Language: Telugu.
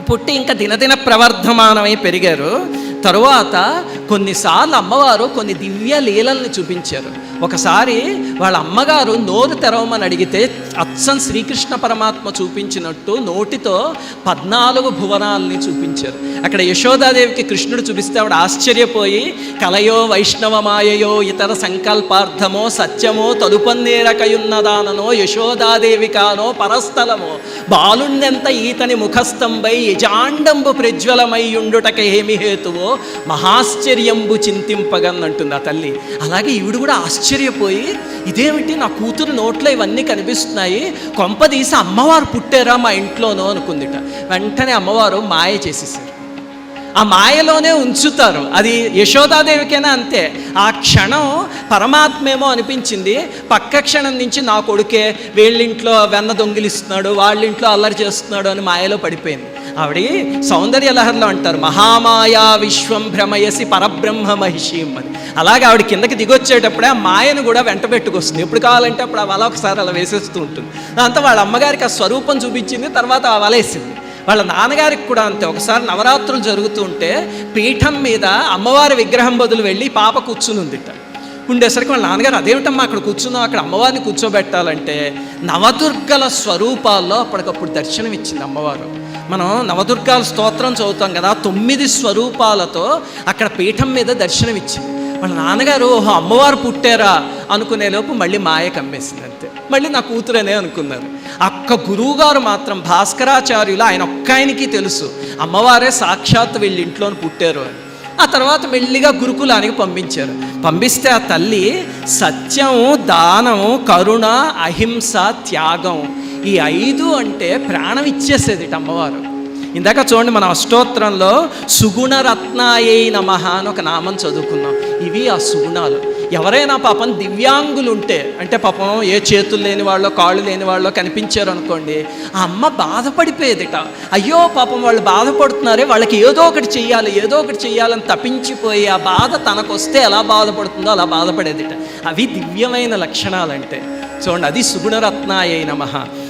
పుట్టి ఇంకా దినదిన ప్రవర్ధమానమై పెరిగారు. తరువాత కొన్నిసార్లు అమ్మవారు కొన్ని దివ్య లీలల్ని చూపించారు. ఒకసారి వాళ్ళ అమ్మగారు నోరు తెరవమని అడిగితే అచ్చం శ్రీకృష్ణ పరమాత్మ చూపించినట్టు నోటితో పద్నాలుగు భువనాల్ని చూపించారు. అక్కడ యశోదాదేవికి కృష్ణుడు చూపిస్తే ఆవిడ ఆశ్చర్యపోయి కలయో వైష్ణవమాయయో ఇతర సంకల్పార్థమో సత్యమో తలుపన్నేరకయున్నదాననో యశోదాదేవి కానో పరస్థలమో బాలుణ్ణెంత ఈతని ముఖస్తంభై యజాండంబు ప్రజ్వలమై ఉండుటక ఏమి హేతువో మహాశ్చర్య ఆశ్చర్యంబు అంటుంది ఆ తల్లి. అలాగే ఈవిడ కూడా ఆశ్చర్యపోయి ఇదేమిటి నా కూతురు నోట్లో ఇవన్నీ కనిపిస్తున్నాయి? కొంపదీసి అమ్మవారు పుట్టారా మా ఇంట్లోనో? అనుకుందిట. వెంటనే అమ్మవారు మాయ చేసేసారు. ఆ మాయలోనే ఉంచుతారు. అది యశోదాదేవికైనా అంతే. ఆ క్షణం పరమాత్మేమో అనిపించింది. పక్క క్షణం నుంచి నా కొడుకే వీళ్ళింట్లో వెన్న దొంగిలిస్తున్నాడు వాళ్ళింట్లో అల్లరి చేస్తున్నాడు అని మాయలో పడిపోయింది. ఆవిడ సౌందర్య లహరిలో అంటారు మహామాయా విశ్వం భ్రమయసి పరబ్రహ్మ మహిషీం అని అలాగే ఆవిడ కిందకి దిగొచ్చేటప్పుడే ఆ మాయను కూడా వెంట పెట్టుకొస్తుంది. ఎప్పుడు కావాలంటే అప్పుడు ఆ వల ఒకసారి అలా వేసేస్తూ ఉంటుంది. దాంతో వాళ్ళ అమ్మగారికి ఆ స్వరూపం చూపించింది తర్వాత ఆ వలేసింది వాళ్ళ నాన్నగారికి కూడా అంతే. ఒకసారి నవరాత్రులు జరుగుతుంటే పీఠం మీద అమ్మవారి విగ్రహం బదులు వెళ్ళి పాప కూర్చుని ఉందిట ఉండేసరికి వాళ్ళ నాన్నగారు అదేమిటమ్మా అక్కడ కూర్చున్నాం అక్కడ అమ్మవారిని కూర్చోబెట్టాలంటే నవదుర్గల స్వరూపాల్లో అప్పటికప్పుడు దర్శనం ఇచ్చింది అమ్మవారు. మనం నవదుర్గాల స్తోత్రం చదువుతాం కదా తొమ్మిది స్వరూపాలతో అక్కడ పీఠం మీద దర్శనం ఇచ్చింది. వాళ్ళ నాన్నగారు ఓహో అమ్మవారు పుట్టారా? అనుకునేలోపు మళ్ళీ మాయ కమ్మేసింది అంతే. మళ్ళీ నా కూతురనే అనుకున్నారు. అక్క గురువుగారు మాత్రం భాస్కరాచార్యులు ఆయన ఒక్క ఆయనకి తెలుసు. అమ్మవారే సాక్షాత్ వీళ్ళ ఇంట్లోని పుట్టారు అని. ఆ తర్వాత మెల్లిగా గురుకులానికి పంపించారు. పంపిస్తే ఆ తల్లి సత్యం దానం కరుణ అహింస త్యాగం ఈ ఐదు అంటే ప్రాణం ఇచ్చేసేది ఇటు అమ్మవారు. ఇందాక చూడండి మన అష్టోత్తరంలో సుగుణరత్నాయై నమ అని ఒక నామం చదువుకున్నాం. ఇవి ఆ సుగుణాలు. ఎవరైనా పాపం దివ్యాంగులు ఉంటే అంటే పాపం ఏ చేతులు లేని వాళ్ళో కాళ్ళు లేని వాళ్ళో కనిపించారు అనుకోండి ఆ అమ్మ బాధపడిపోయేదిట. అయ్యో పాపం వాళ్ళు బాధపడుతున్నారే వాళ్ళకి ఏదో ఒకటి చెయ్యాలి ఏదో ఒకటి చెయ్యాలని తప్పించిపోయి ఆ బాధ తనకు వస్తే ఎలా బాధపడుతుందో అలా బాధపడేదిట. అవి దివ్యమైన లక్షణాలంటే. చూడండి అది సుగుణరత్నాయ నమ.